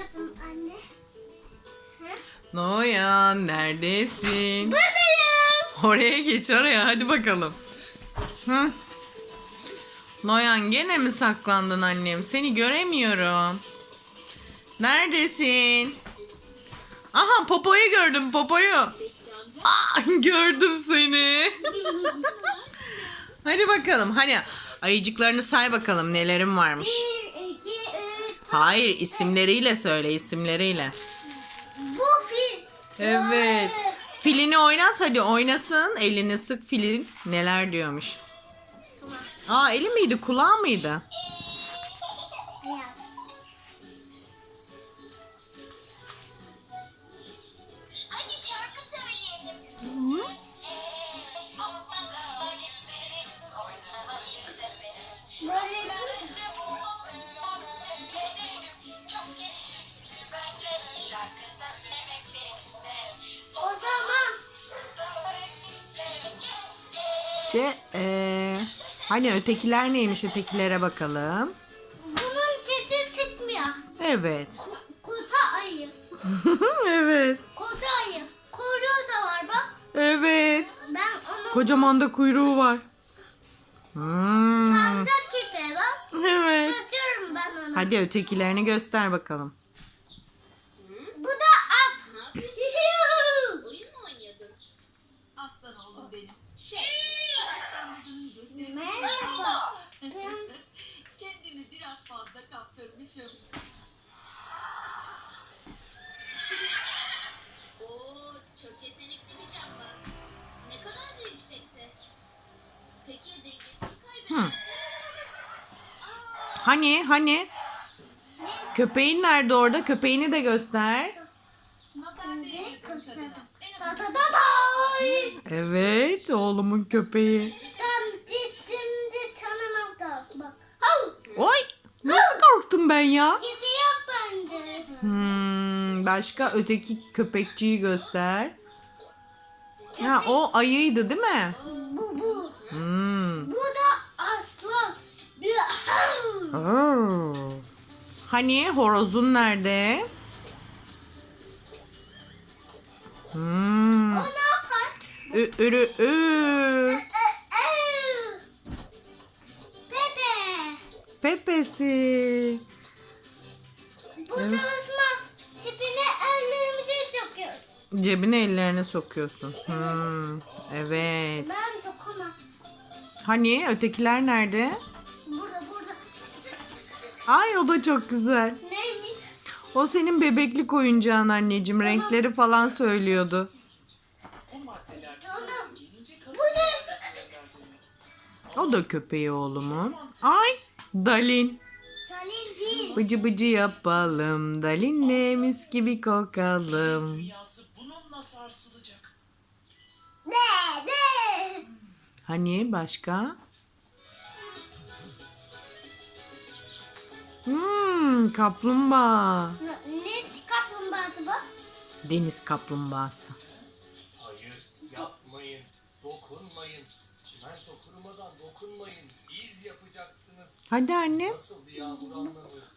oynuyordum anne. Hı? Noyan neredesin? Buradayım. Oraya geç oraya hadi bakalım. Hı? Noyan gene mi saklandın annem? Seni göremiyorum. Neredesin? Aha Popo'yu gördüm Popo'yu. Aa, gördüm seni. hadi bakalım hani ayıcıklarını say bakalım nelerin varmış. Hayır isimleriyle söyle isimleriyle. Bu fil. Evet. Filini oynat hadi oynasın. Elini sık filin. Neler diyormuş. Aa eli miydi kulağı mıydı? Beyaz. Ce ee, hani ötekiler neymiş ötekilere bakalım. bunun sesi çıkmıyor. Evet. Kota ayı. evet. Kota ayı. Kuyruğu da var bak. Evet. Ben onun Kocaman da kuyruğu var. Hmm. tanda kipe bak. Evet. Tutuyorum ben onu. Hadi ötekilerini göster bakalım. Bu da at. Oyun mu oynuyordun? Aslan oğlum benim. Merhaba. Ben Kendimi biraz fazla kaptırmışım. Oo, çok yetenekli bir cambaz. Ne kadar da yüksekte. Peki dengesini kaybederse? Hani hani köpeğin nerede orada? Köpeğini de göster. Da da da. Evet oğlumun köpeği. Ben gittim de tanımadım. Bak. Hav. Oy korktum ben ya? Gidiyor bende. Hmm, başka öteki köpekçiyi göster. Ha o ayıydı değil mi? Bu bu. Hmm. Bu da aslan. Bir. Hani horozun nerede? Hmm. O ne yapar? Ü, ürü, ü. Pepesi. Bu çalışmaz. Tipine ellerimizi sokuyoruz. Cebine ellerini sokuyorsun. Hmm. Evet. Ben sokamam. Hani ötekiler nerede? Burada burada. Ay o da çok güzel. Neymiş? O senin bebeklik oyuncağın anneciğim. Renkleri falan söylüyordu. Canım. Bu ne? O da köpeği oğlumun. Ay Dalin. Salil değil. Bıcı bıcı yapalım. Dalinle mis gibi kokalım. Dünyası bununla sarsılacak. Ne ne? Hani başka? Hmm, kaplumbağa. Ne, ne kaplumbağası bu? Deniz kaplumbağası. Hayır, yapmayın. Dokunmayın. Çimento kurumadan dokunmayın. Hadi anne.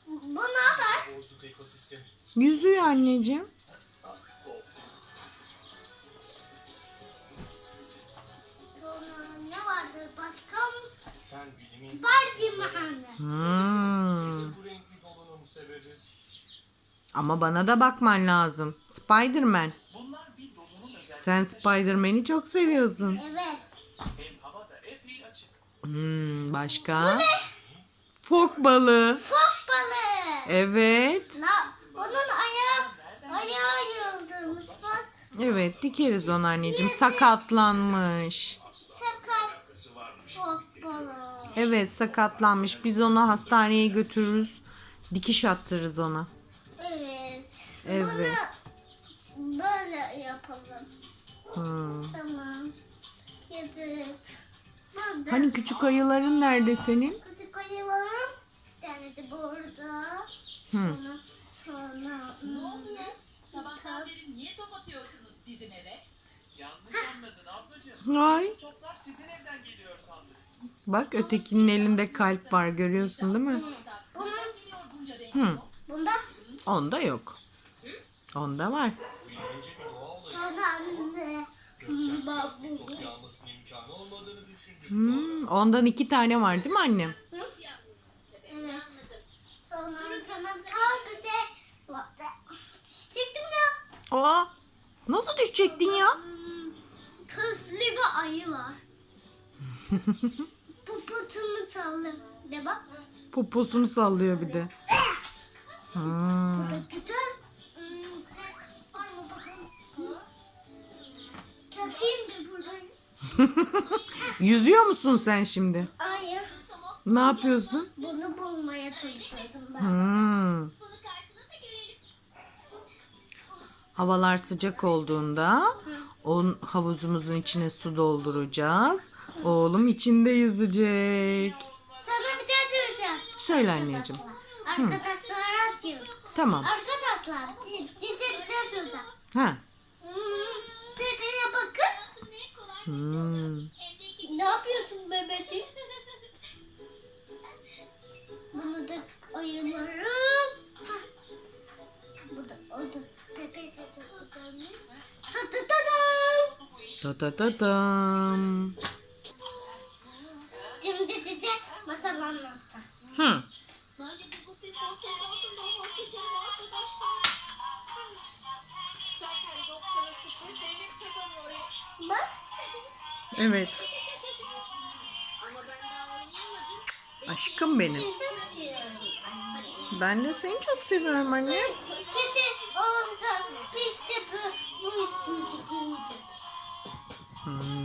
Bu ne ekosistemi. Yüzüyor anneciğim. Ne vardı? Başka mı? Sen bilimin mi anne? Hmm. bu renkli dolunun sebebi. Ama bana da bakman lazım. Spiderman. Bunlar bir dolunun özelliği. Sen Spiderman'i çok seviyorsun. Evet. Hmm, başka? Fok balığı. Fok balığı. Evet. Onun ayağı, ayağı yıldırmış bak. Evet dikeriz onu anneciğim. Sakatlanmış. Sakat fok balığı. Evet sakatlanmış. Biz onu hastaneye götürürüz. Dikiş attırırız ona. Evet. Evet. Bunu böyle yapalım. Hmm. Tamam. Yazık. Burada. Hani küçük ayıların nerede senin? Küçük ayılarım. De burada. Hı. Sonra, sonra. Ne oluyor? Sabahtan beri niye top atıyorsunuz bizim eve? Yanlış anladın ablacığım. Ay. Toplar sizin evden geliyor sandık. Bak ötekinin elinde kalp var görüyorsun değil mi? Bunun. Hı. bunda Onda yok. Onda var. Anne. Hmm, ondan iki tane var değil mi annem? Evet. Bir de. Ya. Aa, nasıl düşecektin ya? Kızlı bir ayı var. Popotunu çaldım. De bak. Poposunu sallıyor bir de. Bu da güzel. Yüzüyor musun sen şimdi? Hayır. Ne yapıyorsun? Bunu bulmaya çalışıyordum ben. Hmm. Bunu karşılığında görelim. Havalar sıcak olduğunda onun havuzumuzun içine su dolduracağız. Oğlum içinde yüzecek. Sana bir daha diyeceğim. Söyle anneciğim. Arkadaşlara atıyorum. Tamam. Arkadaşlar size bir daha diyeceğim. Ha. Hmm, Bebeğe bakın. Ne kolay. Hmm. Ne yapıyorsun bebeciğim? Bunu da ayırıyorum. Bu da o da. Bebeğe de bakalım. Ta ta ta ta. Ta ta ta tam. Şimdi size masal anlatacağım. Evet. Aşkım benim. Ben de seni çok seviyorum anne. Hmm.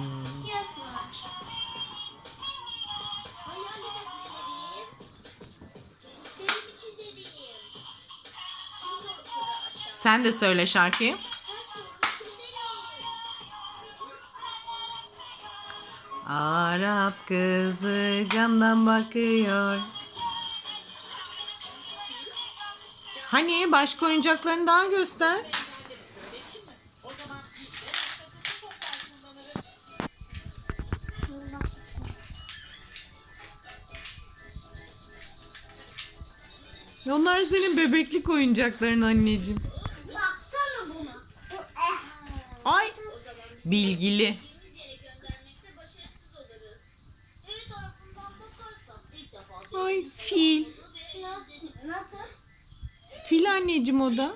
Sen de söyle şarkıyı. Arap kızı camdan bakıyor. Hani başka oyuncaklarını daha göster. Onlar senin bebeklik oyuncakların anneciğim. Baksana buna. Bu. Ay. Bilgili. Nasıl? Fil anneciğim o da.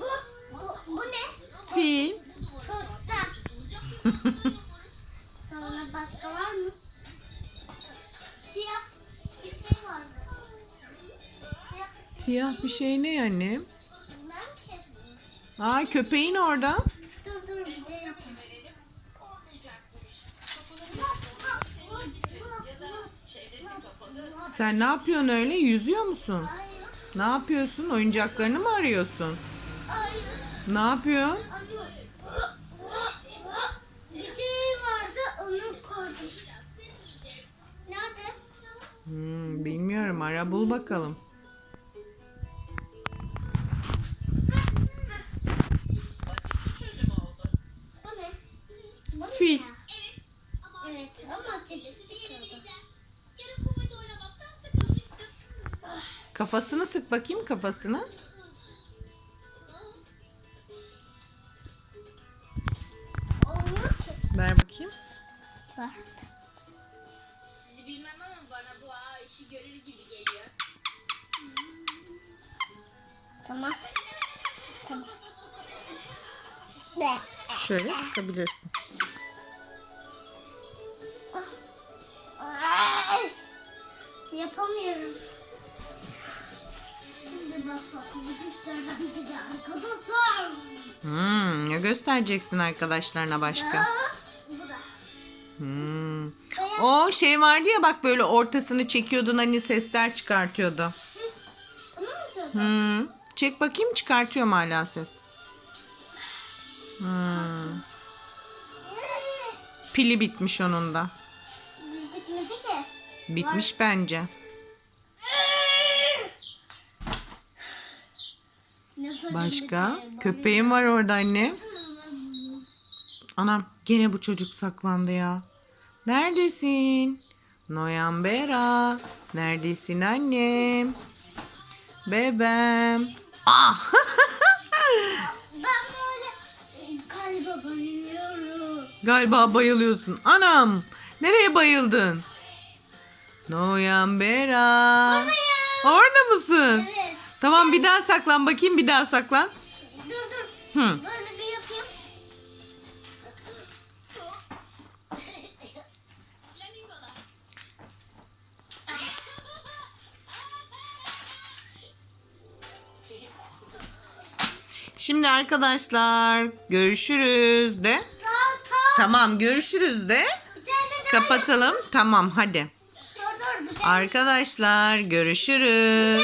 Bu, bu, bu ne? Fil. Tosta. Sonra başka var mı? Siyah bir şey vardı. Siyah. Siyah bir şey ne annem? Ben ki. Aa köpeğin orada. Sen ne yapıyorsun öyle? Yüzüyor musun? Hayır. Ne yapıyorsun? Oyuncaklarını mı arıyorsun? Hayır. Ne yapıyorsun? Hayır. Bir vardı onu koydum. Nerede? Hmm, bilmiyorum. Ara bul bakalım. Sık bakayım kafasını. Olmuyor ki. Ver bakayım. Var. Sizi bilmem ama bana bu ağa işi görür gibi geliyor. Tamam. Tamam. Ne? Şöyle sıkabilirsin. Ay! Yapamıyorum. Hmm, ne göstereceksin arkadaşlarına başka? Bu da. Hmm. O şey vardı ya bak böyle ortasını çekiyordun hani sesler çıkartıyordu. Hmm. Çek bakayım çıkartıyor mu hala ses? Hmm. Pili bitmiş onun da. Bitmedi ki. Bitmiş bence. Başka? Köpeğim var orada anne. Anam gene bu çocuk saklandı ya. Neredesin? Noyan Bera. Neredesin annem? Bebem. Ah! Ben böyle galiba bayılıyorum. Galiba bayılıyorsun. Anam! Nereye bayıldın? Noyan Bera. Orada mısın? Evet. Tamam bir daha saklan bakayım bir daha saklan. Dur dur. Hı. Böyle bir yapayım. Şimdi arkadaşlar görüşürüz de. Ta ta. Tamam görüşürüz de. Kapatalım. Tamam hadi. Arkadaşlar görüşürüz.